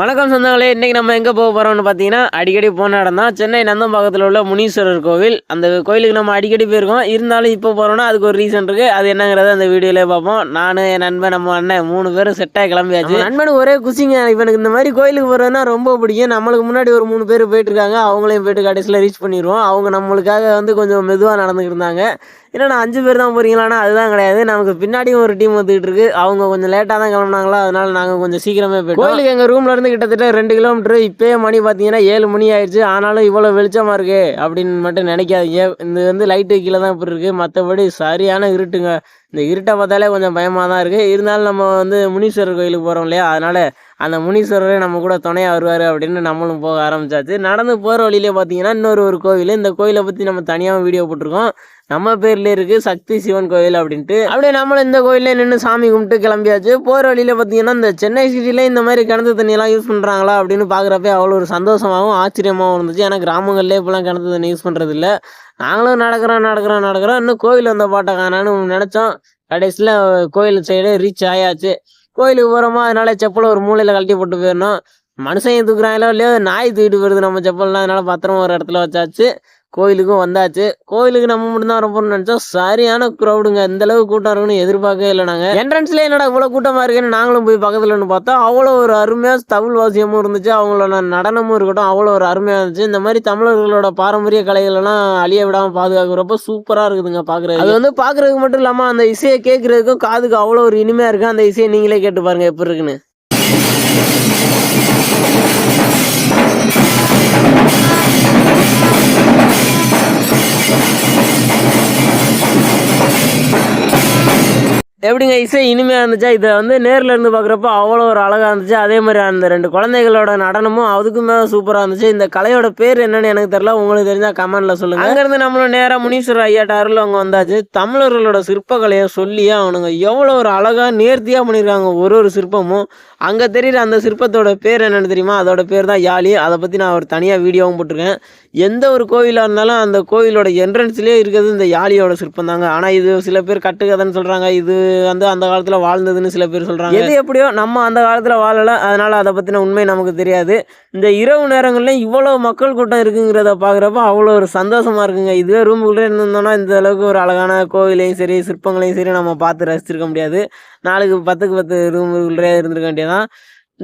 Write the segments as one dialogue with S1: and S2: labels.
S1: வணக்கம் சொந்தங்களே இன்றைக்கி நம்ம எங்கே போக போகிறோம்னு பார்த்தீங்கன்னா அடிக்கடி போன இடம் தான். சென்னை நந்தம்பாக்கத்தில் உள்ள முனீஸ்வரர் கோவில். அந்த கோயிலுக்கு நம்ம அடிக்கடி போயிருக்கோம். இருந்தாலும் இப்போ போகிறோம்னா அதுக்கு ஒரு ரீசன் இருக்குது அது என்னங்கிறத அந்த வீடியோவில் பார்ப்போம். நான் என் நண்பன் நம்ம அண்ணன் மூணு பேரும் செட்டாக கிளம்பியாச்சு. நம்ம நண்பனுக்கு ஒரே குசிங்க. இவனுக்கு இந்த மாதிரி கோயிலுக்கு போகிறதுனா ரொம்ப பிடிக்கும். நம்மளுக்கு முன்னாடி ஒரு மூணு பேர் போயிட்டுருக்காங்க அவங்களையும் போயிட்டு கடைசியில் ரீச் பண்ணிடுவோம். அவங்க நம்மளுக்காக வந்து கொஞ்சம் மெதுவாக நடந்துக்கிட்டு இருந்தாங்க. என்னடா அஞ்சு பேர் தான் போகிறீங்களான்னா அதுதான் கிடையாது. நமக்கு பின்னாடியும் ஒரு டீம் வந்துகிட்டு இருக்கு. அவங்க கொஞ்சம் லேட்டாக தான் கிளம்புனாங்களா? அதனால நாங்கள் கொஞ்சம் சீக்கிரமே போயிட்டோம். கோயிலுக்கு எங்கள் ரூம்ல இருந்து கிட்டத்தட்ட ரெண்டு கிலோமீட்டர் இப்போயே மணி பார்த்தீங்கன்னா ஏழு மணி ஆயிடுச்சு ஆனாலும் இவ்வளோ வெளிச்சமாக இருக்கு அப்படின்னு மட்டும் நினைக்காதீங்க. இந்த வந்து லைட்டு கீழே தான் இப்படி இருக்கு. மற்றபடி சரியான இருட்டுங்க. இந்த இருட்டை பார்த்தாலே கொஞ்சம் பயமாக தான் இருக்குது இருந்தாலும் நம்ம வந்து முனீஸ்வரர் கோயிலுக்கு போகிறோம் இல்லையா? அதனால் அந்த முனீஸ்வரரே நம்ம கூட துணையாக வருவார் அப்படின்னு நம்மளும் போக ஆரம்பிச்சாச்சு. நடந்து போகிற வழியிலே பார்த்தீங்கன்னா இன்னொரு ஒரு கோவில். இந்த கோயிலை பற்றி நம்ம தனியாக வீடியோ போட்டிருக்கோம். நம்ம பேர்ல இருக்கு சக்தி சிவன் கோயில் அப்படின்ட்டு. அப்படியே நம்மளும் இந்த கோயிலில் நின்று சாமி கும்பிட்டு கிளம்பியாச்சு. போகிற வழியில் பார்த்தீங்கன்னா இந்த சென்னை சிட்டியில் இந்த மாதிரி கிணத்து தண்ணியெல்லாம் யூஸ் பண்ணுறாங்களா அப்படின்னு பார்க்குறப்ப அவ்வளோ ஒரு சந்தோஷமாகவும் ஆச்சரியமாகவும் இருந்துச்சு. ஏன்னா கிராமங்கள்லேயே இப்போலாம் கிணத்து தண்ணி யூஸ் பண்ணுறது இல்லை நாங்களும் நடக்கிறோம் நடக்கிறோம் நடக்கிறோம். இன்னும் கோயில் வந்த பாட்டை காணான்னு நினச்சோம். கடைசியில் கோயில் சைடு ரீச் ஆயாச்சு. கோயிலுக்கு போகிறோமா அதனால செப்பலை ஒரு மூலையில் கழட்டி போட்டு போயிடணும். மனுஷன் தூக்குறாங்களோ இல்லையோ நாய் தூக்கிட்டு போயிடுது நம்ம செப்பல்லாம் அதனால பத்திரம் ஒரு இடத்துல வச்சாச்சு. கோயிலுக்கும் வந்தாச்சு. கோயிலுக்கு நம்ம மட்டும்தான் வரப்போம்னு நினச்சோம். சரியான க்ரௌடுங்க இந்த அளவுக்கு கூட்டம் இருக்குன்னு எதிர்பார்க்கவே இல்லை நாங்கள் என்ட்ரன்ஸ்ல என்னடா இவ்வளோ கூட்டமாக இருக்குன்னு நாங்களும் போய் பக்கத்துலன்னு பார்த்தோம். அவ்வளோ ஒரு அருமையாக தமிழ் வாசியமும் இருந்துச்சு. அவங்களோட நடனமும் இருக்கட்டும் அவ்வளோ ஒரு அருமையாக இருந்துச்சு. இந்த மாதிரி தமிழர்களோட பாரம்பரிய கலைகளெல்லாம் அழிய விடாமல் பாதுகாக்கிறப்ப சூப்பராக இருக்குதுங்க பார்க்குறது அது வந்து பார்க்குறதுக்கு மட்டும் இல்லாமல் அந்த இசையை கேட்குறதுக்கும் காதுக்கு அவ்வளோ ஒரு இனிமையாக இருக்கு. அந்த இசையை நீங்களே கேட்டு பாருங்க எப்படி இருக்குன்னு. எப்படிங்க இசை இனிமையாக இருந்துச்சா? இதை வந்து நேரில் இருந்து பார்க்குறப்ப அவ்வளோ ஒரு அழகாக இருந்துச்சு. அதே மாதிரி அந்த ரெண்டு குழந்தைகளோட நடனமும் அதுக்குமே மேலே சூப்பராக இருந்துச்சு. இந்த கலையோட பேர் என்னன்னு எனக்கு தெரில உங்களுக்கு தெரிஞ்சால் கமெண்ட்டில் சொல்லுங்கள் அங்கேருந்து நம்மளும் நேராக முனீஸ்வரர் ஐயாட்ட அருள் அவங்க வந்தாச்சு. தமிழர்களோட சிற்பக்கலையை சொல்லியே அவனுங்க எவ்வளோ ஒரு அழகாக நேர்த்தியாக பண்ணியிருக்காங்க ஒரு ஒரு சிற்பமும். அங்கே தெரியுற அந்த சிற்பத்தோட பேர் என்னென்னு தெரியுமா? அதோட பேர் தான் யாழி. அதை பற்றி நான் ஒரு தனியாக வீடியோவும் போட்டிருக்கேன். எந்த ஒரு கோவிலாக இருந்தாலும் அந்த கோவிலோட என்ட்ரன்ஸ்லேயே இருக்கிறது இந்த யாழியோட சிற்பம் தாங்க. ஆனால் இது சில பேர் கட்டுக்கதைன்னு சொல்கிறாங்க இது வந்து அந்த காலத்தில் வாழ்ந்ததுன்னு சில பேர் சொல்கிறாங்க எது எப்படியோ நம்ம அந்த காலத்தில் வாழலை அதனால் அதை பற்றின உண்மை நமக்கு தெரியாது. இந்த இரவு நேரங்கள்லையும் இவ்வளோ மக்கள் கூட்டம் இருக்குங்கிறத பார்க்குறப்ப அவ்வளோ ஒரு சந்தோஷமாக இருக்குங்க. இதுவே ரூமுக்குள்ளே இருந்தோம்னா இந்த அளவுக்கு ஒரு அழகான கோவிலையும் சரி சிற்பங்களையும் சரி நம்ம பார்த்து ரசிச்சிருக்க முடியாது. நாளுக்கு பத்துக்கு பத்து ரூமுக்குள்ளே இருந்திருக்க வேண்டியதான்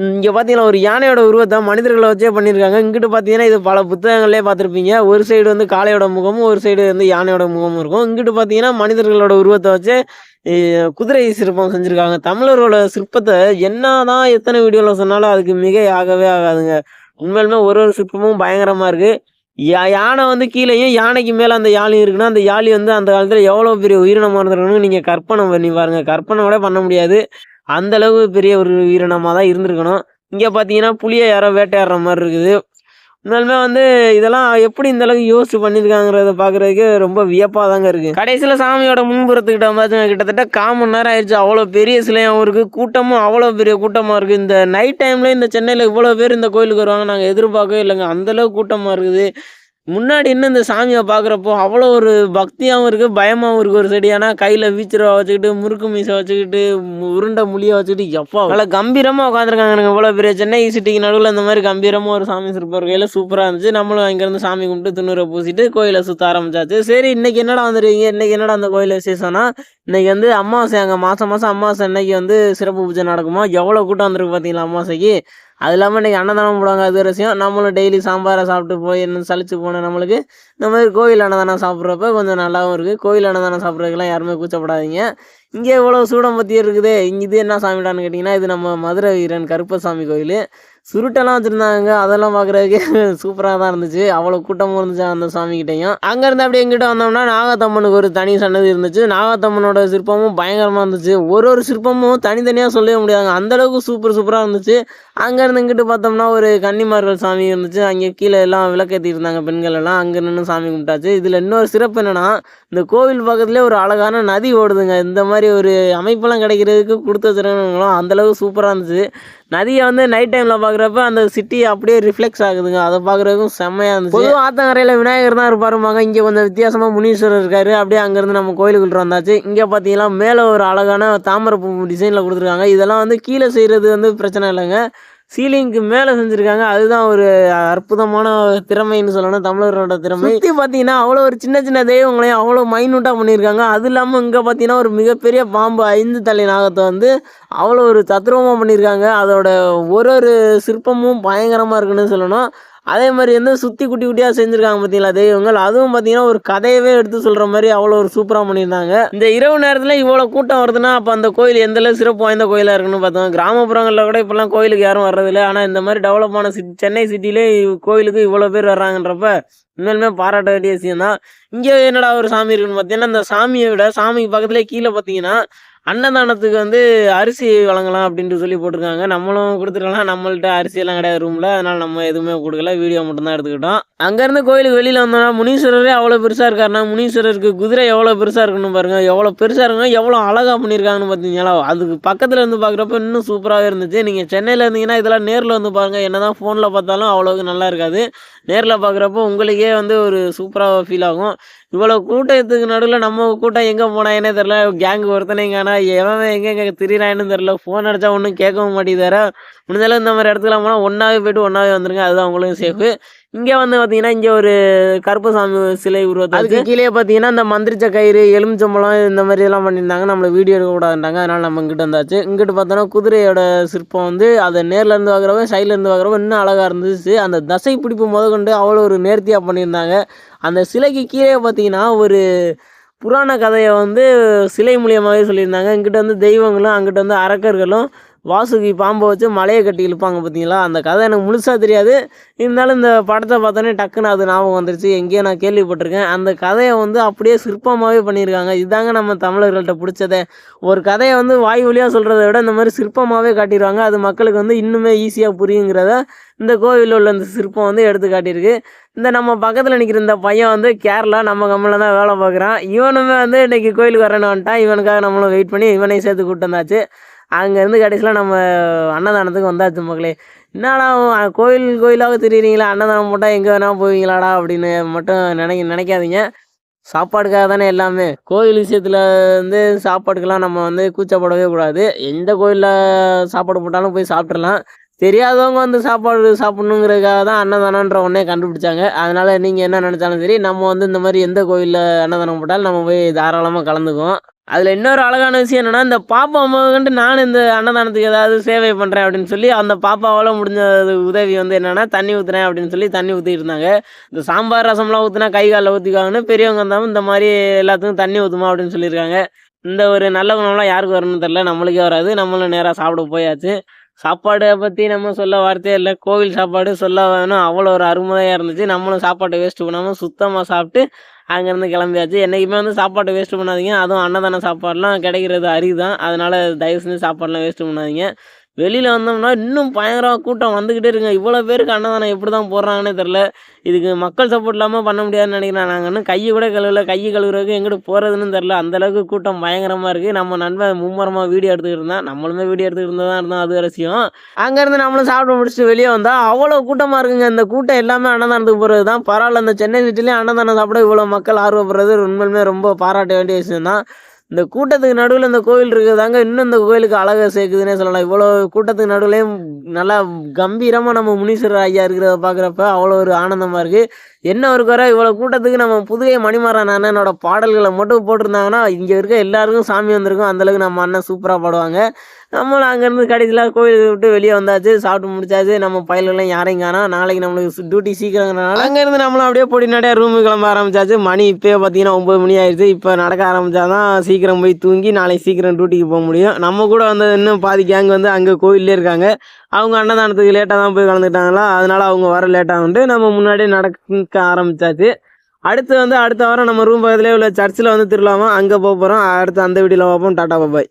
S1: இங்கே பார்த்தீங்கன்னா ஒரு யானையோட உருவத்தை மனிதர்களை வச்சே பண்ணியிருக்காங்க. இங்கிட்டு பார்த்தீங்கன்னா இது பல புத்தகங்களே பார்த்துருப்பீங்க ஒரு சைடு வந்து காளையோட முகமும் ஒரு சைடு வந்து யானையோட முகமும் இருக்கும். இங்கிட்டு பார்த்தீங்கன்னா மனிதர்களோட உருவத்தை வச்சு குதிரை சிற்பம் செஞ்சுருக்காங்க. தமிழர்களோட சிற்பத்தை என்னதான் எத்தனை வீடியோவில் சொன்னாலும் அதுக்கு மிக ஆகவே ஆகாதுங்க. உண்மையிலுமே ஒரு ஒரு சிற்பமும் பயங்கரமாக இருக்குது யா யானை வந்து கீழேயும் யானைக்கு மேலே அந்த யாழி இருக்குன்னா அந்த யாழி வந்து அந்த காலத்தில் எவ்வளோ பெரிய உயிரினமாக இருந்திருக்கணும்னு நீங்கள் கற்பனை பண்ணி பாருங்கள் கற்பனை விட பண்ண முடியாது. அந்த அளவு பெரிய ஒரு உயிரினமாக தான் இருந்திருக்கணும். இங்கே பார்த்தீங்கன்னா புளியை யாரோ வேட்டையாடுற மாதிரி இருக்குது. உண்மையுமே வந்து இதெல்லாம் எப்படி இந்த அளவுக்கு யோசிச்சு பண்ணியிருக்காங்கிறத பார்க்குறதுக்கு ரொம்ப வியப்பாக தாங்க இருக்குது கடைசியில் சாமியோட முன்புறத்துக்கிட்ட வந்தாச்சுங்க கிட்டத்தட்ட கால் மணி நேரம் ஆயிடுச்சு. அவ்வளோ பெரிய சிலையாகவும் இருக்குது கூட்டமும் அவ்வளோ பெரிய கூட்டமாக இருக்குது இந்த நைட் டைமில் இந்த சென்னையில் இவ்வளோ பேர் இந்த கோயிலுக்கு வருவாங்க நாங்கள் எதிர்பார்க்கவே இல்லைங்க. அந்தளவு கூட்டமாக இருக்குது. முன்னாடி இன்னும் இந்த சாமியை பார்க்குறப்போ அவ்வளோ ஒரு பக்தியாகவும் இருக்குது பயமாகவும் இருக்குது ஒரு செடி. ஆனால் கையில் வீச்சரவை வச்சுக்கிட்டு முறுக்கு மீசை வச்சுக்கிட்டு மு- உருண்டை முழியை வச்சுக்கிட்டு எப்போ நல்லா கம்பீரமாக உட்காந்துருக்காங்க எனக்கு இவ்வளோ பெரிய சென்னை சிட்டிக்கு நடுவில் இந்த மாதிரி கம்பீரமாக ஒரு சாமி சிற்பம் கையில் சூப்பராக இருந்துச்சு. நம்மளும் அங்கேருந்து சாமி கும்பிட்டு துணுரை பூசிட்டு கோயிலை சுற்ற ஆரம்பிச்சாச்சு. சரி இன்னைக்கு என்னடா வந்துருக்கீங்க? இன்னைக்கு என்னடா அந்த கோயில் விசேஷம்னா இன்றைக்கி வந்து அமாவாசை அங்கே. மாதம் மாதம் அமாவாசை அன்னைக்கு வந்து சிறப்பு பூஜை நடக்குமா? எவ்வளோ கூட்டம் வந்திருக்கு பார்த்தீங்களா அமாவாசைக்கு? அது இல்லாமல் இன்றைக்கி அன்னதானம் போடுவாங்க அது ரசியம் நம்மளும் டெய்லி சாம்பாரை சாப்பிட்டு போய் என்ன சளிச்சு போன நம்மளுக்கு இந்த மாதிரி கோயில் அன்னதானம் சாப்பிட்றப்ப கொஞ்சம் நல்லாவும் இருக்குது கோயில் அன்னதானம் சாப்பிட்றதுக்கெல்லாம் யாருமே கூச்சப்படாதீங்க. இங்கே இவ்வளோ சூடம் பற்றி இருக்குது. இங்கே இது என்ன சாமிடான்னு கேட்டிங்கன்னா இது நம்ம மதுரை வீரன் கருப்பசாமி கோயில். சுருட்டெல்லாம் வச்சுருந்தாங்க. அதெல்லாம் பார்க்குறதுக்கு சூப்பராக தான் இருந்துச்சு. அவ்வளோ கூட்டமும் இருந்துச்சு அந்த சாமிக்கிட்டையும் அங்கேருந்து அப்படியே எங்கிட்ட வந்தோம்னா நாகத்தம்மனுக்கு ஒரு தனி சன்னதி இருந்துச்சு. நாகத்தம்மனோட சிற்பமும் பயங்கரமாக இருந்துச்சு. ஒரு ஒரு சிற்பமும் தனித்தனியாக சொல்லவே முடியாதுங்க. அந்தளவுக்கு சூப்பர் சூப்பராக இருந்துச்சு. அங்கேருந்து இங்கிட்டு பார்த்தோம்னா ஒரு கன்னிமார்கள் சாமி இருந்துச்சு. அங்கே கீழே எல்லாம் விளக்கேற்றி இருந்தாங்க பெண்கள் எல்லாம். அங்கே நின்று சாமி கும்பிட்டாச்சு. இதில் இன்னொரு சிறப்பு என்னென்னா இந்த கோவில் பக்கத்துலேயே ஒரு அழகான நதி ஓடுதுங்க. இந்த மாதிரி மாதிரி ஒரு அமைப்பெல்லாம் கிடைக்கிறதுக்கு கொடுத்து வச்சுருக்கணும் அந்தளவுக்கு சூப்பராக இருந்துச்சு. நதியை வந்து நைட் டைமில் பார்க்குறப்ப அந்த சிட்டி அப்படியே ரிஃப்ளெக்ஸ் ஆகுதுங்க. அதை பார்க்குறதுக்கும் செம்மையாக இருந்துச்சு. பொதுவாக ஆத்தங்கரையில் விநாயகர் தான் இருப்பாருமாங்க இங்கே கொஞ்சம் வித்தியாசமாக முனீஸ்வரர் இருக்கார். அப்படியே அங்கேருந்து நம்ம கோயிலுக்குள்ள வந்தாச்சு. இங்கே பார்த்தீங்கன்னா மேலே ஒரு அழகான தாமரைப்பூ டிசைனில் கொடுத்துருக்காங்க. இதெல்லாம் வந்து கீழே செய்கிறது வந்து பிரச்சனை இல்லைங்க. சீலிங்க்கு மேலே செஞ்சுருக்காங்க. அதுதான் ஒரு அற்புதமான திறமைன்னு சொல்லணும். தமிழர்களோட திறமை. சுற்றி பார்த்தீங்கன்னா அவ்வளோ ஒரு சின்ன சின்ன தெய்வங்களையும் அவ்வளோ மைனூட்டாக பண்ணியிருக்காங்க. அது இல்லாமல் இங்கே பார்த்தீங்கன்னா ஒரு மிகப்பெரிய பாம்பு ஐந்து தலை நாகத்தை வந்து அவ்வளோ ஒரு தத்ரூபமாக பண்ணியிருக்காங்க. அதோட ஒரு ஒரு சிற்பமும் பயங்கரமாக இருக்குன்னு சொல்லணும். அதே மாதிரி வந்து சுற்றி குட்டி குட்டியாக செஞ்சுருக்காங்க பார்த்தீங்களா தெய்வங்கள். அதுவும் பார்த்தீங்கன்னா ஒரு கதையவே எடுத்து சொல்கிற மாதிரி அவ்வளோ ஒரு சூப்பராக பண்ணியிருந்தாங்க. இந்த இரவு நேரத்தில் இவ்வளோ கூட்டம் வருதுன்னா அப்போ அந்த கோயில் எந்த சிறப்பு வாய்ந்த கோயிலாக இருக்குன்னு பார்த்தோம். கிராமப்புறங்களில் கூட இப்போல்லாம் கோயிலுக்கு யாரும் வர்றதில்லை. ஆனால் இந்த மாதிரி டெவலப்பான சிட்டி சென்னை சிட்டிலே கோயிலுக்கு இவ்வளோ பேர் வர்றாங்கன்றப்ப உண்மையிலுமே பாராட்ட வேண்டிய விஷயம் தான் இங்கே என்னடா ஒரு சாமி இருக்குன்னு பார்த்தீங்கன்னா இந்த சாமியை விட சாமிக்கு பக்கத்துலேயே கீழே பார்த்தீங்கன்னா அன்னதானத்துக்கு வந்து அரிசி வழங்கலாம் அப்படின்ட்டு சொல்லி போட்டிருக்காங்க. நம்மளும் கொடுத்துருக்கலாம் நம்மள்ட்ட அரிசியெல்லாம் கிடையாது ரூமில் அதனால் நம்ம எதுவுமே கொடுக்கல. வீடியோ மட்டும்தான் எடுத்துக்கிட்டோம். அங்கேருந்து கோயிலுக்கு வெளியில் வந்தோம்னா முனீஸ்வரரே அவ்வளோ பெருசாக இருக்காருன்னா முனீஸ்வரருக்கு குதிரை எவ்வளோ பெருசாக இருக்குன்னு பாருங்கள் எவ்வளோ பெருசாக இருக்குன்னா எவ்வளோ அழகாக பண்ணியிருக்காங்கன்னு பார்த்தீங்களா அதுக்கு பக்கத்தில் இருந்து பார்க்குறப்ப இன்னும் சூப்பராகவே இருந்துச்சு. நீங்கள் சென்னையில் இருந்தீங்கன்னா இதெல்லாம் நேரில் வந்து பாருங்கள் என்ன தான் ஃபோனில் பார்த்தாலும் அவ்வளோக்கு நல்லா இருக்காது. நேரில் பார்க்குறப்போ உங்களுக்கே வந்து ஒரு சூப்பராக ஃபீல் ஆகும். இவ்வளோ கூட்டத்துக்கு நடுவில் நம்ம கூட்டம் எங்கே போனாங்கன்னே தெரில கேங் ஒருத்தனையும் காணா எவன் எங்கே எங்கே திரியிறான்னு தெரில ஃபோன் அடித்தா ஒன்றும் கேட்கவும் மாட்டேங்குதார முடிஞ்சாலும் இந்த மாதிரி இடத்துக்குலாம் போனால் ஒன்றாவே போய்ட்டு ஒன்றாவே வந்துருங்க. அதுதான் உங்களுக்கு சேஃபு இங்கே வந்து பார்த்தீங்கன்னா இங்கே ஒரு கருப்பசாமி சிலை உருவத்தை அதுக்கு கீழே பார்த்தீங்கன்னா இந்த மந்திரிச்ச கயிறு எலுமிச்சம்பழம் இந்த மாதிரி எல்லாம் பண்ணியிருந்தாங்க. நம்மளை வீடியோ எடுக்கக்கூடாதுன்றாங்க. அதனால் நம்ம இங்கிட்ட வந்தாச்சு. இங்கிட்டு பார்த்தோன்னா குதிரையோட சிற்பம் வந்து அதை நேரில் இருந்து பார்க்குறவங்க சைடில் இருந்து பார்க்குறவங்க இன்னும் அழகாக இருந்துச்சு. அந்த தசை பிடிப்பு முத கொண்டு அவ்வளோ ஒரு நேர்த்தியாக பண்ணியிருந்தாங்க. அந்த சிலைக்கு கீழே பார்த்தீங்கன்னா ஒரு புராண கதையை வந்து சிலை மூலியமாகவே சொல்லியிருந்தாங்க. இங்கிட்ட வந்து தெய்வங்களும் அங்கிட்ட வந்து அரக்கர்களும் வாசுகி பாம்பை வச்சு மலையை கட்டி இழுப்பாங்க பார்த்தீங்களா? அந்த கதை எனக்கு முழுசாக தெரியாது. இருந்தாலும் இந்த படத்தை பார்த்தோன்னே டக்குன்னு அது ஞாபகம் வந்துருச்சு. எங்கேயோ நான் கேள்விப்பட்டிருக்கேன். அந்த கதையை வந்து அப்படியே சிற்பமாகவே பண்ணியிருக்காங்க. இதுதாங்க நம்ம தமிழர்கள்ட்ட பிடிச்சதே. ஒரு கதையை வந்து வாய் வழியாக சொல்கிறத விட இந்த மாதிரி சிற்பமாகவே காட்டிடுவாங்க அது மக்களுக்கு வந்து இன்னுமே ஈஸியாக புரியுங்கிறத இந்த கோவிலில் உள்ள இந்த சிற்பம் வந்து எடுத்து காட்டியிருக்கு. இந்த நம்ம பக்கத்தில் நிற்கிற இந்த பையன் வந்து கேரளா நம்ம கம்மலில் தான் வேலை பார்க்குறான். இவனுமே வந்து இன்றைக்கி கோயிலுக்கு வரேன்னு வந்துட்டான். இவனுக்காக நம்மளும் வெயிட் பண்ணி இவனையும் சேர்த்து கூப்பிட்டு வந்தாச்சு. அங்கேருந்து கடைசியில் நம்ம அன்னதானத்துக்கு வந்தாச்சு மக்களே. என்னடா கோயில் கோயிலாக தெரியுறீங்களா? அன்னதானம் போட்டால் எங்கே வேணால் போவீங்களாடா அப்படின்னு மட்டும் நினைக்க நினைக்காதீங்க. சாப்பாடுக்காக தானே எல்லாமே. கோயில் விஷயத்தில் வந்து சாப்பாடுக்கெல்லாம் நம்ம வந்து கூச்சப்படவே கூடாது. எந்த கோயிலில் சாப்பாடு போட்டாலும் போய் சாப்பிட்றலாம் தெரியாதவங்க வந்து சாப்பாடு சாப்பிட்ணுங்கிறதுக்காக தான் அன்னதானன்ற ஒன்றே கண்டுபிடிச்சாங்க. அதனால் நீங்கள் என்ன நினச்சாலும் சரி நம்ம வந்து இந்த மாதிரி எந்த கோயிலில் அன்னதானம் போட்டாலும் நம்ம போய் தாராளமாக கலந்துக்குவோம். அதில் இன்னொரு அழகான விஷயம் என்னென்னா இந்த பாப்பா அம்மாவுக்கு நான் இந்த அன்னதானத்துக்கு ஏதாவது சேவை பண்ணுறேன் அப்படின்னு சொல்லி அந்த பாப்பாவால் முடிஞ்ச உதவி வந்து என்னென்னா தண்ணி ஊற்றுறேன் அப்படின்னு சொல்லி தண்ணி ஊற்றிட்டு இருந்தாங்க. இந்த சாம்பார் ரசம்லாம் ஊற்றினா கை காலில் ஊற்றிக்காங்கன்னு பெரியவங்க இருந்தாலும் இந்த மாதிரி எல்லாத்துக்கும் தண்ணி ஊற்றுமா அப்படின்னு சொல்லியிருக்காங்க. இந்த ஒரு நல்ல குணம்லாம் யாருக்கு வரணும்னு தெரில நம்மளுக்கே வராது நம்மளும் நேராக சாப்பிட போயாச்சு. சாப்பாடை பற்றி நம்ம சொல்ல வார்த்தையே இல்லை. கோவில் சாப்பாடு சொல்ல வேணும். அவ்வளோ ஒரு அருமையாக இருந்துச்சு. நம்மளும் சாப்பாட்டை வேஸ்ட் பண்ணாமல் சுத்தமாக சாப்பிட்டு அங்கேருந்து கிளம்பியாச்சு. என்றைக்குமே வந்து சாப்பாட்டை வேஸ்ட்டு பண்ணாதீங்க. அதுவும் அன்னதான சாப்பாடெலாம் கிடைக்கிறது அரிதான் தான் அதனால் தயவு செஞ்சு சாப்பாடெலாம் வேஸ்ட்டு பண்ணாதீங்க. வெளியில் வந்தோம்னா இன்னும் பயங்கரமாக கூட்டம் வந்துக்கிட்டே இருக்குங்க. இவ்வளோ பேருக்கு அன்னதானம் எப்படி தான் போடுறாங்கன்னே தெரில இதுக்கு மக்கள் சப்போர்ட் இல்லாமல் பண்ண முடியாதுன்னு நினைக்கிறேன். நாங்கள் இன்னும் கையை கூட கழுவல. கையை கழுவுறதுக்கு எங்கிட்ட போகிறதுன்னு தெரில அந்தளவுக்கு கூட்டம் பயங்கரமாக இருக்குது நம்ம நண்பன் மும்மரமாக வீடியோ எடுத்துக்கிட்டு இருந்தான். நம்மளுமே வீடியோ எடுத்துக்கிட்டு தான் இருந்தோம் அது ரசியம் அங்கேருந்து நம்மளும் சாப்பிட முடிச்சுட்டு வெளியே வந்தால் அவ்வளோ கூட்டமாக இருக்குங்க. இந்த கூட்டம் எல்லாமே அன்னதானத்துக்கு போகிறது தான் பரவாயில்ல. இந்த சென்னை சிட்டிலேயே அன்னதானம் சாப்பிட இவ்வளோ மக்கள் ஆர்வப்படுறது உண்மையிலுமே ரொம்ப பாராட்ட வேண்டிய விஷயம் தான் இந்த கூட்டத்துக்கு நடுவில் இந்த கோவில் இருக்குதாங்க இன்னும் இந்த கோயிலுக்கு அழகாக சேர்க்குதுன்னே சொல்லலாம். இவ்வளோ கூட்டத்துக்கு நடுவுலேயும் நல்லா கம்பீரமாக நம்ம முனீஸ்வரர் ஐயா இருக்கிறத பார்க்குறப்ப அவ்வளோ ஒரு ஆனந்தமாக இருக்குது என்ன ஒரு குறை இவ்வளோ கூட்டத்துக்கு நம்ம புதுகை மணிமாறன் அண்ணனோட பாடல்களை மட்டும் போட்டிருந்தாங்கன்னா இங்கே இருக்க எல்லாருக்கும் சாமி வந்திருக்கும். அந்தளவுக்கு நம்ம அண்ணன் சூப்பராக பாடுவாங்க. நம்மளும் அங்கேருந்து கடைசியில் கோயிலுக்கு விட்டு வெளியே வந்தாச்சு சாப்பிட்டு முடிச்சாச்சு. நம்ம பயலெல்லாம் யாரையும் காணோம். நாளைக்கு நம்மளுக்கு டியூட்டி சீக்கிரங்கிறனால அங்கேருந்து நம்மளும் அப்படியே பொடி நடையா ரூமு கிளம்ப ஆரம்பிச்சாச்சு. மணி இப்போ பார்த்தீங்கன்னா ஒம்பது மணி ஆயிடுச்சு இப்போ நடக்க ஆரம்பித்தாதான் சீக்கிரம் போய் தூங்கி நாளைக்கு சீக்கிரம் டியூட்டிக்கு போக முடியும். நம்ம கூட வந்து இன்னும் பாதி கேங் வந்து அங்கே கோயிலே இருக்காங்க. அவங்க அன்னதானத்துக்கு லேட்டாக தான் போய் கலந்துட்டாங்களா அதனால அவங்க வர லேட்டாக நம்ம முன்னாடியே நடக்க ஆரம்பிச்சாச்சு. அடுத்து வந்து அடுத்த வாரம் நம்ம ரூம் பக்கத்துலேயே உள்ள சர்ச்சில் வந்து திருவிழாவும் அங்கே போக போகிறோம் அடுத்து அந்த வீடியோவில் பார்ப்போம். டாட்டா பாபாய்